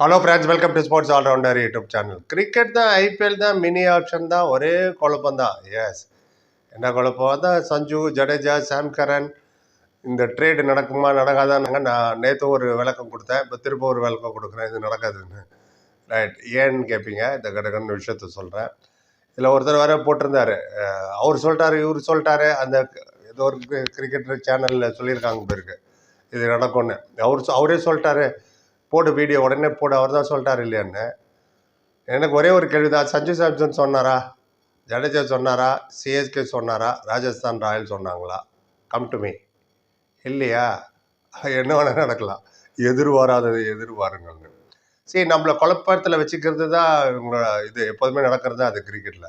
Hello friends welcome to sports allrounder YouTube channel cricket தான் IPL தான் mini auction தான் ஒரே குழப்பம் தான். எஸ் என்ன குழப்பம்? தான் சஞ்சு ஜடேஜா சாம் கரன் இந்த ட்ரேடு நடக்குமா நடக்காதான்னு நான் நேற்று ஒரு விளக்கம் கொடுத்தேன். இப்போ திரும்ப ஒரு விளக்கம் கொடுக்குறேன். இது நடக்காதுன்னு. ரைட் ஏன்னு கேட்பீங்க இந்த கடகன்னு விஷயத்த சொல்கிறேன் இதில் ஒருத்தர் வேற போட்டிருந்தாரு. அவர் சொல்லிட்டாரு இவர் சொல்லிட்டாரு. அந்த ஏதோ ஒரு கிரிக்கெட் சேனலில் சொல்லியிருக்காங்க பேருக்கு இது நடக்கும்னு. அவர் அவரே சொல்லிட்டாரு. போடு வீடியோ உடனே போடு அவர் தான் சொல்லிட்டார் இல்லையான்னு. எனக்கு ஒரே ஒரு கேள்வி தான் சஞ்சு சாம்சன் சொன்னாரா? ஜடேஜா சொன்னாரா? சிஎஸ்கே சொன்னாரா? ராஜஸ்தான் ராயல் சொன்னாங்களா? கம் டு மீ இல்லையா? என்ன வேணால் நடக்கலாம். எதிர்பாராதது எதிர்வாருங்க சரி நம்மளை குழப்பத்தில் வச்சுக்கிறது தான் இவங்களோட இது எப்போதுமே நடக்கிறது தான் அது கிரிக்கெட்டில்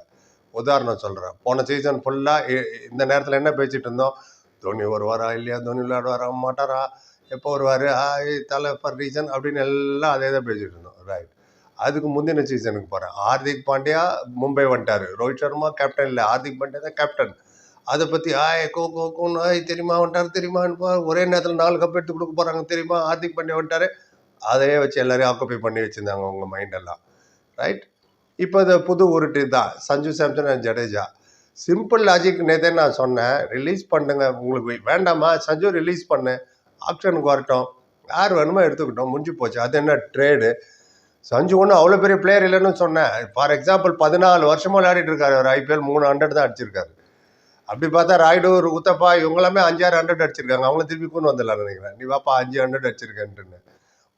உதாரணம் சொல்கிறேன் போன சீசன் ஃபுல்லாக இந்த நேரத்தில் என்ன பேசிகிட்டு இருந்தோம்? தோனி வருவாரா இல்லையா? தோனி விளையாடுவாரா? மாட்டாரா? எப்போ வருவார்? ஆய் தலை ஃபர் ரீசன் அப்படின்னு எல்லாம் அதே தான் பேசிகிட்டு இருந்தோம். ரைட் அதுக்கு முந்தின சீசனுக்கு போகிறேன் ஹார்திக் பாண்டியா மும்பை வந்துட்டார். ரோஹித் சர்மா கேப்டன் இல்லை. ஹார்திக் பாண்டியா தான் கேப்டன் அதை பற்றி ஆய் கோ கோ கோன்னு ஆய் தெரியுமா? வந்துட்டார் தெரியுமா? ஒரே நேரத்தில் நாலு கப் எடுத்து கொடுக்க போகிறாங்க தெரியுமா? ஹார்திக் பாண்டியா வந்துட்டார். அதையே வச்சு எல்லாரையும் ஆக்குப்பை பண்ணி வச்சுருந்தாங்க உங்கள் மைண்டெல்லாம் ரைட் இப்போ இந்த புது உருட்டு தான் Sanju Samson and Jadeja. Simple logic நேத்தே நான் சொன்னேன். ரிலீஸ் பண்ணுங்க. உங்களுக்கு வேண்டாமா? சஞ்சு ரிலீஸ் பண்ணு. ஆப்ஷனுக்கு வரட்டும். யார் வேணுமோ எடுத்துக்கிட்டோம். முடிஞ்சு போச்சு. அது என்ன ட்ரேடு சஞ்சு ஒன்றும் அவ்வளோ பெரிய பிளேயர் இல்லைன்னு சொன்னேன். ஃபார் எக்ஸாம்பிள் பதினாலு வருஷமாக விளையாடிட்டு இருக்காரு. அவர் ஐபிஎல் மூணு ஹண்ட்ரட் தான் அடிச்சிருக்காரு. அப்படி பார்த்தா ராய்டு ஒரு உத்தப்பா இவங்களாமே அஞ்சாறு ஹண்ட்ரட் அடிச்சிருக்காங்க. அவங்களும் திருப்பி கொண்டு வந்துடலாம் நினைக்கிறேன். நீ வாப்பா அஞ்சு ஹண்ட்ரட் அடிச்சிருக்கேன்ட்டுன்னு.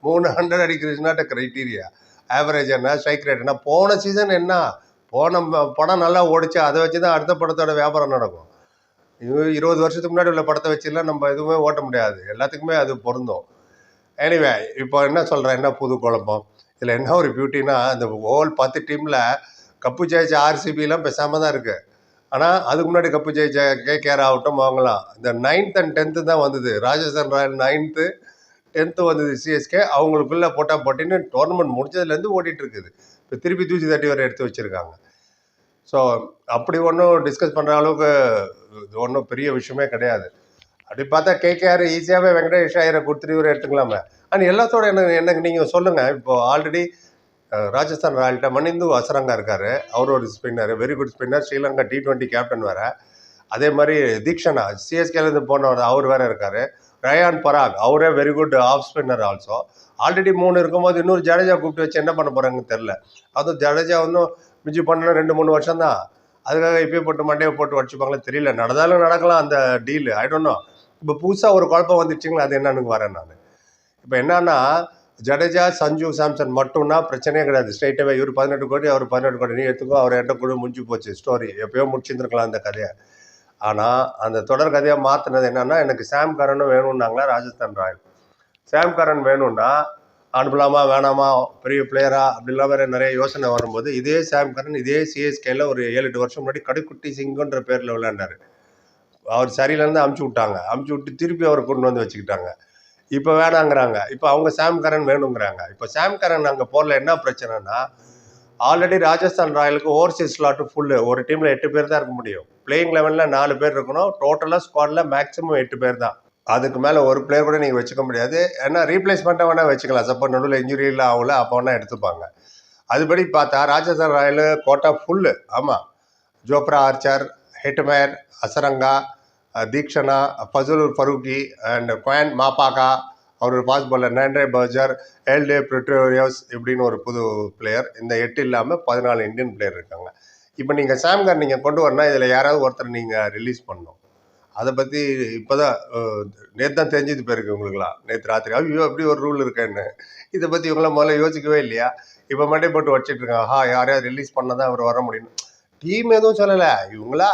மூணு ஹண்ட்ரட் அடிக்கிறது க்ரைட்டீரியா கிரைட்டீரியா ஆவரேஜ் என்ன? ஸ்ட்ரைக் ரேட் என்ன? போன சீசன் என்ன? போன படம் நல்லா ஓடிச்சு. அதை வச்சு தான் அடுத்த படத்தோட வியாபாரம் நடக்கும். இருபது வருஷத்துக்கு முன்னாடி உள்ள படத்தை வச்சுலாம் நம்ம எதுவுமே ஓட்ட முடியாது. எல்லாத்துக்குமே அது பொருந்தும். எனிவே இப்போ என்ன சொல்கிறேன் என்ன புது குழப்பம்? இதில் என்ன ஒரு பியூட்டினா அந்த ஓல் பத்து டீமில் கப்பு ஜெயிச்ச ஆர்சிபிலாம் பேசாமல் தான் இருக்குது ஆனால் அதுக்கு முன்னாடி கப்பு ஜெயிச்ச கேகேஆர் ஆகட்டும் வாங்கலாம். இந்த நைன்த் அண்ட் டென்த்து தான் வந்தது. ராஜஸ்தான் ராயல் நைன்த்து டென்த்து வந்தது சிஎஸ்கே அவங்களுக்குள்ளே போட்டால் போட்டின்னு டோர்னமெண்ட் முடிச்சதுலேருந்து ஓடிட்டு இருக்குது இப்போ திருப்பி தூசி தட்டி வர எடுத்து வச்சுருக்காங்க. ஸோ அப்படி ஒன்றும் டிஸ்கஸ் பண்ணுற அளவுக்கு இது ஒன்றும் பெரிய விஷயமே கிடையாது. அப்படி பார்த்தா கேகேஆர் ஈஸியாகவே வெங்கடேஷ் ஐயரை கொடுத்துட்டு எடுத்துக்கலாமே. ஆனால் எல்லாத்தோட எனக்கு எனக்கு நீங்கள் சொல்லுங்கள் இப்போது ஆல்ரெடி ராஜஸ்தான் ராயல்கிட்ட மணிந்து அசரங்கா இருக்கார். அவர் ஒரு spinner very good spinner Sri Lanka T twenty captain வேறு. அதே மாதிரி தீக்ஷனா சிஎஸ்கேலேருந்து போனவர் அவர் வேறு இருக்கார். ரயான் பராக் அவரே very good off spinner also already மூணு இருக்கும்போது இன்னொரு ஜடேஜா கூப்பிட்டு வச்சு என்ன பண்ண போகிறாங்கன்னு தெரில அதுவும் ஜடேஜா ஒன்றும் மிஞ்சி பண்ணணும் ரெண்டு மூணு வருஷம் தான் அதுக்காக இப்பயே போட்டு மண்டையை போட்டு உடச்சுப்பாங்களே தெரியல. நடந்தாலும் நடக்கலாம் அந்த டீல் ஐ டோன்ட் நோ இப்போ புதுசாக ஒரு குழப்பம் வந்துடுச்சிங்களா அது என்னன்னு வரேன் நான். இப்போ என்னன்னா ஜடேஜா சஞ்சு சாம்சன் மட்டும்னா பிரச்சனையே கிடையாது. ஸ்ட்ரைட்டாகவே இவர் பதினெட்டு கோடி அவர் பதினெட்டு கோடி. நீ எடுத்துக்கோ அவர் எட்ட கூட முடிஞ்சு போச்சு ஸ்டோரி எப்பயோ முடிச்சிருந்துருக்கலாம் அந்த கதையை. ஆனால் அந்த தொடர் கதையை மாற்றினது என்னென்னா எனக்கு சாம் கரனும் வேணும்னாங்களா ராஜஸ்தான் ராயல். சாம் கரன் வேணும்னா அனுப்பலாமா வேணாமா பெரிய பிளேயரா அப்படிலாம் வேற நிறைய யோசனை வரும்போது இதே சாம் கரன் இதே சிஎஸ்கேல ஒரு ஏழு எட்டு வருஷம் முன்னாடி கடுக்குட்டி சிங்குன்ற பேரில் விளையாண்டார். அவர் சரியிலேருந்து அமுச்சு விட்டாங்க. அமுச்சு விட்டு திருப்பி அவர் கொண்டு வந்து வச்சுக்கிட்டாங்க. இப்போ வேணாங்கிறாங்க. இப்போ அவங்க சாம் கரன் வேணுங்கிறாங்க. இப்போ சாம் கரன் அங்கே போகல என்ன பிரச்சனைனா ஆல்ரெடி ராஜஸ்தான் ராயலுக்கு ஓவர்சீஸ் ஸ்லாட்டு ஃபுல்லு ஒரு டீமில் எட்டு பேர் தான் இருக்க முடியும். பிளேயிங் லெவலில் நாலு பேர் இருக்கணும். டோட்டலாக ஸ்குவாடில் மேக்ஸிமம் எட்டு பேர் தான். அதுக்கு மேலே ஒரு பிளேயர் கூட நீங்கள் வச்சுக்க முடியாது. ஏன்னா ரீப்ளேஸ்மெண்ட்டாக வேணால் வச்சுக்கலாம். சப்போஸ் நடுவில் இன்ஜுரியெல்லாம் ஆகல அப்போ வேணால் எடுத்துப்பாங்க. அதுபடி பார்த்தா ராஜஸ்தான் ராயல் கோட்டா ஃபுல்லு ஆமாம் Jofra Archer Hetmyer Hasaranga Theekshana Fazal Farooqi and Kwena Maphaka our fast bowler Nandre Burger Lhuandre Pretorius இப்படின்னு ஒரு புது பிளேயர் இந்த எட்டு இல்லாமல் பதினாலு இந்தியன் பிளேயர் இருக்காங்க. இப்போ நீங்கள் சாம்கர் நீங்கள் கொண்டு வரனா இதில் யாராவது ஒருத்தர் நீங்கள் ரிலீஸ் பண்ணணும். அதை பற்றி இப்போ தான் நேற்று தான் தெரிஞ்சது போயிருக்கு உங்களுக்குலாம் நேற்று ராத்திரி ஐயோ அப்படி ஒரு ரூல் இருக்கேன்னு இதை பற்றி இவங்களாம் முதல்ல யோசிக்கவே இல்லையா? இப்போ மட்டும் போட்டு வச்சுட்டு இருக்காங்க. ஹா யாரையாவது ரிலீஸ் பண்ணால் தான் அவர் வர முடியும் டீம் எதுவும் சொல்லலை. இவங்களா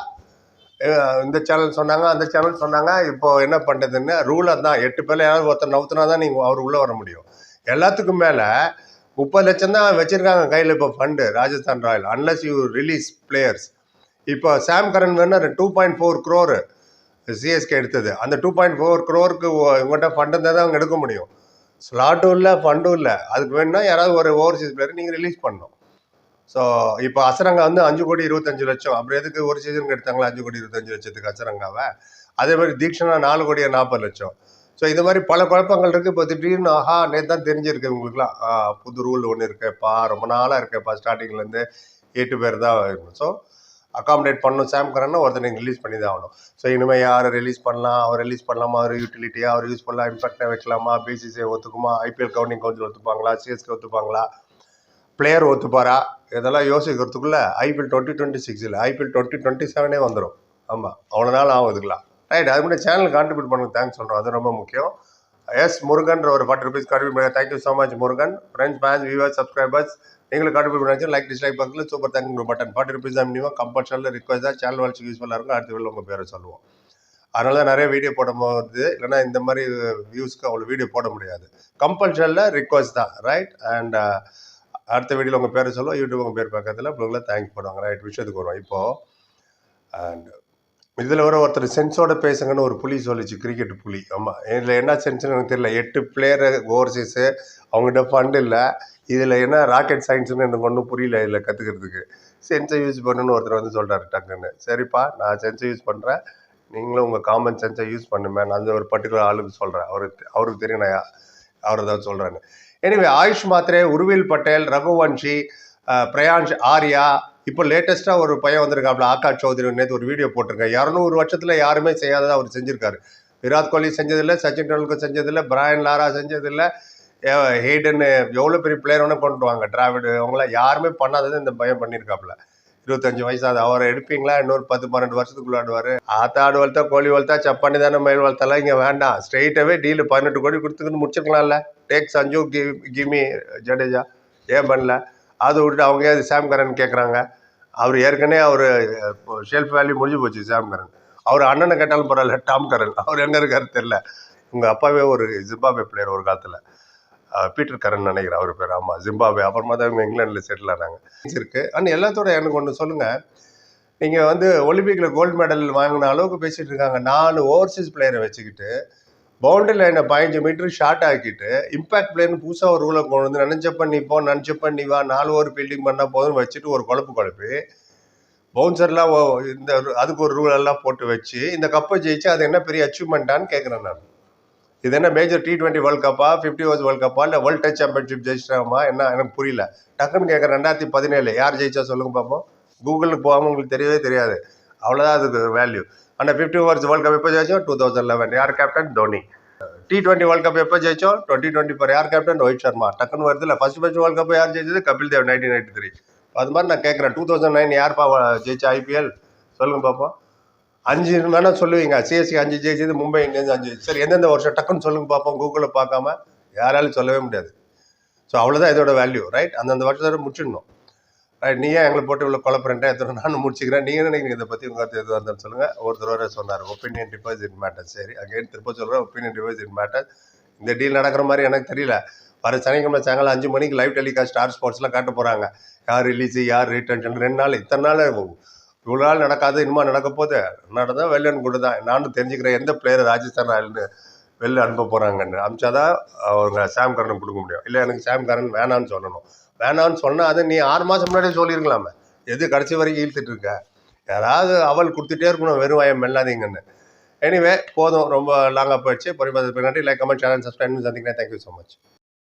இந்த சேனல் சொன்னாங்க அந்த சேனல் சொன்னாங்க. இப்போ என்ன பண்ணுறதுன்னு ரூலாக தான் எட்டு பேர்ல யாராவது ஒருத்தர் நவுத்துனா தான் நீங்கள் அவர் உள்ளே வர முடியும். எல்லாத்துக்கும் மேலே முப்பது லட்சம் தான் வச்சுருக்காங்க கையில் இப்போ fund Rajasthan Royal. Unless you release players இப்போ சாம் கரன் வேணா two point four crore CSK எடுத்தது. அந்த டூ பாயிண்ட் ஃபோர் க்ரோருக்கு உங்கள்கிட்ட ஃபண்ட் இருந்தால் தான் அவங்க எடுக்க முடியும். ஸ்லாட்டும் இல்லை ஃபண்டும் இல்லை. அதுக்கு வேணும்னா யாராவது ஒரு ஓவர்சீஸ் பிளேயர் நீங்கள் ரிலீஸ் பண்ணணும். ஸோ இப்போ அசரங்கா வந்து அஞ்சு கோடி இருபத்தஞ்சு லட்சம். அப்புறம் எதுக்கு ஒரு சீசனுக்கு எடுத்தாங்களா? அஞ்சு கோடி இருபத்தஞ்சு லட்சத்துக்கு அசரங்காவை? அதே மாதிரி தீக்ஷனா நாலு கோடியா நாற்பது லட்சம். ஸோ இது மாதிரி பல குழப்பங்கள் இருக்குது இப்போ திடீர்னு ஆஹா நேற்று தான் தெரிஞ்சிருக்கு உங்களுக்குலாம் புது ரூல் ஒன்று இருக்கேப்பா ரொம்ப நாளாக இருக்கேப்பா ஸ்டார்டிங்லேருந்து எட்டு பேர் தான். ஸோ அகாமடேட் பண்ணணும். சாம் கரன்னா ஒருத்தர் நீங்கள் ரிலீஸ் பண்ணி தான் ஆகணும். ஸோ இனிமேல் யார் ரிலீஸ் பண்ணலாம்? அவர் ரிலீஸ் பண்ணலாமா? அவர் யூட்டிலிட்டியா அவர் யூஸ் பண்ணலாம்? இம்பாக்டாக வைக்கலாமா? பிசிசிஐ ஒத்துக்குமா? ஐபிஎல் கவுண்டிங் கவுன்சில் ஒத்துப்பாங்களா? சிஎஸ்கே ஒத்துப்பாங்களா? பிளேயர் ஒத்துப்பாரா? இதெல்லாம் யோசிக்கிறதுக்குள்ளே ஐபிஎல் டுவெண்ட்டி டுவெண்ட்டி சிக்ஸில் ஐபிஎல் டுவெண்ட்டி டுவெண்ட்டி செவனே வந்துடும் ஆமாம் அவ்வளோ நாள் ஆகும் இதுக்கெலாம் ரைட் அது மட்டும் சேனல் கான்ட்ரிபியூட் பண்ண தேங்க்ஸ் சொல்கிறோம் அது ரொம்ப முக்கியம். எஸ் முருகன்ற ஒரு ஃபார்ட்டி ருபீஸ் கான்ட்ரிபியூட் பண்ண thank you so much Murugan friends fans viewers subscribers நீங்களும் கான்ட்ரிபியூட் பண்ணி லைக் டிஸ்லைக் பக்கத்தில் super thank you button forty rupees தான் மினிமம் கம்பல்ஷனில் ரிக்வஸ்ட் தான் சேனல் வளர்ச்சி யூஸ்ஃபுல்லாக இருக்கும் அடுத்த வீடியோ உங்கள் பேரை சொல்லுவோம். அதனால தான் நிறைய வீடியோ போட போகுது. இல்லைன்னா இந்த மாதிரி வியூஸ்க்கு அவ்வளோ வீடியோ போட முடியாது. கம்பல்சரியில் ரிக்வஸ்ட் தான் ரைட் அண்ட் uh, அடுத்த வீடியோவில் உங்கள் பேரை சொல்லுவோம். யூடியூப் உங்கள் பேர் பக்கத்தில் ப்ளூவில் தேங்க்ஸ் பண்ணுவாங்க ரைட் விஷயத்துக்கு வருவோம். இப்போது அண்ட் இதில் வர ஒருத்தர் சென்ஸோட பேசுங்கன்னு ஒரு புலி சொல்லிச்சு கிரிக்கெட் புலி. ஆமாம் இதில் என்ன சென்ஸ்னு எனக்கு தெரியல. எட்டு பிளேயர் ஓவர்சீஸு அவங்ககிட்ட ஃபண்ட் இல்லை. இதில் என்ன ராக்கெட் சயின்ஸ்னு எனக்கு ஒன்றும் புரியல இதில் கற்றுக்கிறதுக்கு சென்ஸை யூஸ் பண்ணுன்னு ஒருத்தர் வந்து சொல்கிறாரு டக்குன்னு. சரிப்பா நான் சென்ஸை யூஸ் பண்ணுறேன் நீங்களும் உங்கள் காமன் சென்ஸை யூஸ் பண்ணுமே நான் அந்த ஒரு பர்டிகுலர் ஆளுக்கு சொல்கிறேன் அவருக்கு அவருக்கு தெரியும் நான் அவர் அவரை தான் சொல்கிறேன்னு எனிவே ஆயுஷ் மாத்ரே உருவில் பட்டேல் ரகுவன்ஷி பிரயான்ஷ் ஆர்யா இப்போ லேட்டஸ்ட்டாக ஒரு பையன் வந்திருக்காப்புல ஆகாஷ் சௌத்ரி நேற்று ஒரு வீடியோ போட்டிருக்கேன் இரநூறு வருஷத்தில் யாருமே செய்யாததை அவர் செஞ்சுருக்காரு. விராட் கோலி செஞ்சதில்லை சச்சின் டெண்டுல்கர் செஞ்சதில்லை பிராயன் லாரா செஞ்சதில்லை. ஏ- எவ்வளோ பெரிய பிளேயர் வேணால் கொண்டு வாங்க டிராவிட் அவங்களாம் யாருமே பண்ணாததை இந்த பையன் பண்ணியிருக்காப்புல இருபத்தஞ்சு வயசாகுது. அவரை எடுப்பீங்களா? இன்னொரு பத்து பன்னெண்டு வருஷத்துக்குள்ள ஆடுவார் ஆத்தா ஆடு வளர்த்தா கோழி வளர்த்தா சப்பானி தானே மயில் வளர்த்தாலாம் இங்கே வேண்டாம். ஸ்ட்ரெயிட்டாகவே டீலு பதினெட்டு கோடி கொடுத்துக்கிட்டு முடிச்சிருக்கலாம்ல. டேக் சஞ்சு கிமி ஜடேஜா. ஏன் பண்ணல? அதை விட்டுட்டு அவங்க ஏன் சாம் கேட்குறாங்க அவர் ஏற்கனவே அவர் ஷெல்ஃப் வேல்யூ முடிஞ்சு போச்சு சாம்கரன். அவர் அண்ணனை கேட்டாலும் பரவாயில்ல டாம் கரன் அவர் எங்கே இருக்காரு தெரில உங்கள் அப்பாவே ஒரு ஜிம்பாபே பிளேயர் ஒரு காலத்தில். பீட்டர் கரன் நினைக்கிறேன் அவர் பேர். ஆமாம் ஜிம்பாபே அப்புறமா தான் இவங்க இங்கிலாண்டில் செட்டில் ஆனாங்க. இருக்குது ஆனால் எல்லாத்தோட எனக்கு ஒன்று சொல்லுங்கள் நீங்கள் வந்து ஒலிம்பிக்கில் கோல்டு மெடல் வாங்கின அளவுக்கு பேசிகிட்டு இருக்காங்க. நாலு ஓவர்சீஸ் பிளேயரை வச்சுக்கிட்டு பவுண்டரி லைனை பதினஞ்சு மீட்டர் ஷார்ட் ஆக்கிட்டு இம்பாக்ட் பிளேன் புதுசாக ஒரு ரூலை கொண்டு வந்து நினச்சப்ப நீ போ நினச்சப்ப நீ வா நாலு ஓவர் ஃபீல்டிங் பண்ணால் போதும்னு வச்சுட்டு ஒரு குழப்பு குழப்பி பவுன்சர்லாம் ஓ- இந்த அதுக்கு ஒரு ரூல் எல்லாம் போட்டு வச்சு இந்த கப்பை ஜெயிச்சு அது என்ன பெரிய அச்சீவ்மெண்ட்டான்னு கேட்குறேன் நான். இது என்ன மேஜர் டி டுவெண்ட்டி வேர்ல்ட் கப்பா ஃபிஃப்டி ஓவர்ஸ் வேர்ல்ட் கப்பா இல்லை வேர்ல்டு டச் சாம்பியன்ஷிப் ஜெயிச்சிட்டாமா என்ன எனக்கு புரியல. டக்குன்னு கேட்குறேன் ரெண்டாயிரத்தி பதினேழு யார் ஜெயிச்சா சொல்லுங்க பார்ப்போம் கூகுளுக்கு போகாமல் உங்களுக்கு தெரியவே தெரியாது. அவ்வளோதான் அதுக்கு வேல்யூ ஆனால் ஃபிஃப்டி ஓவர்ஸ் வேர்ல்ட் கப் எப்போ ஜெயிச்சோம் டூ தௌசண்ட் லெவன் யார் captain Dhoni T twenty world cup எப்போ ஜெயிச்சோம் டுவெண்ட்டி டுவெண்ட்டி ஃபோர் யார் கேப்டன் ரோஹித் சர்மா டக்குன்னு வருது இல்லை ஃபர்ஸ்ட் ஃபர்ஸ்ட் வேர்ல்ட் கப் யார் ஜெயிச்சது? Kapil Dev nineteen ninety three அது மாதிரி நான் கேட்குறேன் டூ தௌசண்ட் நைன் யார்ப்பா ஜெயிச்சா ஐபிஎல் சொல்லுங்க பார்ப்போம் அஞ்சு வேணால் சொல்லுவீங்க. சிஎஸ்சி அஞ்சு ஜெயிச்சது மும்பை இந்தியன்ஸ் அஞ்சு சரி எந்தெந்த வருஷம்? டக்குன்னு சொல்லுங்க பார்ப்போம் கூகுளில் பார்க்காம யாராலும் சொல்லவே முடியாது. ஸோ அவ்வளோதான் இதோட வேல்யூ ரைட் அந்தந்த வருஷத்தோட முடிச்சிடணும். நீ ஏன் எங்களை போட்டு இவ்வளோ குழப்பறேன்ட்டு எத்தனை நானும் முடிச்சுக்கிறேன். நீங்கள் நினைக்கிறீங்க? இதை பற்றி உங்கள் கருத்து எதுவாக இருந்தாலும் சொல்லுங்கள் ஒருத்தர் வர சொன்னார் ஒப்பீனியன் டிஃபர்ஸ் இன் மேட்டர் சரி அகைன் திருப்ப சொல்கிறேன் ஒப்பீனியன் டிஃபர்ஸ் இன் மேட்டர் இந்த டீல் நடக்கிற மாதிரி எனக்கு தெரியல. வர சனிக்கிழமை சாயங்காலம் அஞ்சு மணிக்கு லைவ் டெலிகாஸ்ட் ஸ்டார் ஸ்போர்ட்ஸ்லாம் காட்ட போகிறாங்க யார் ரிலீஸு யார் ரீட்டன்ஷன் ரெண்டு நாள் இத்தனை நாள் இவ்வளோ நாள் நடக்காது இனிமா நடக்க போகுது. நடந்தால் வெள்ளன் கூட தான் நானும் தெரிஞ்சுக்கிறேன் எந்த பிளேயர் ராஜஸ்தான் ராயல்னு. வெளில அனுப்ப போகிறாங்கன்னு அனுப்பிச்சாதான் அவங்க சாம் கரனுக்கு கொடுக்க முடியும். இல்லை எனக்கு சாம் கரன் வேணான்னு சொல்லணும். வேணான்னு சொன்னால் அதை நீ ஆறு மாதம் முன்னாடியே சொல்லியிருக்கலாமே எது கடைசி வரைக்கும் இழுத்துட்டு இருக்க? யாராவது அவள் கொடுத்துட்டே இருக்கணும் வெறும் வாயம் மெல்லாதீங்கன்னு. எனிவே போதும். ரொம்ப லாங்காக போயிடுச்சு. பொறுப்பாக பின்னாடி லைக் கமெண்ட் சேனல் சப்ஸ்கிரைப் சந்திக்கிறேன். Thank you so much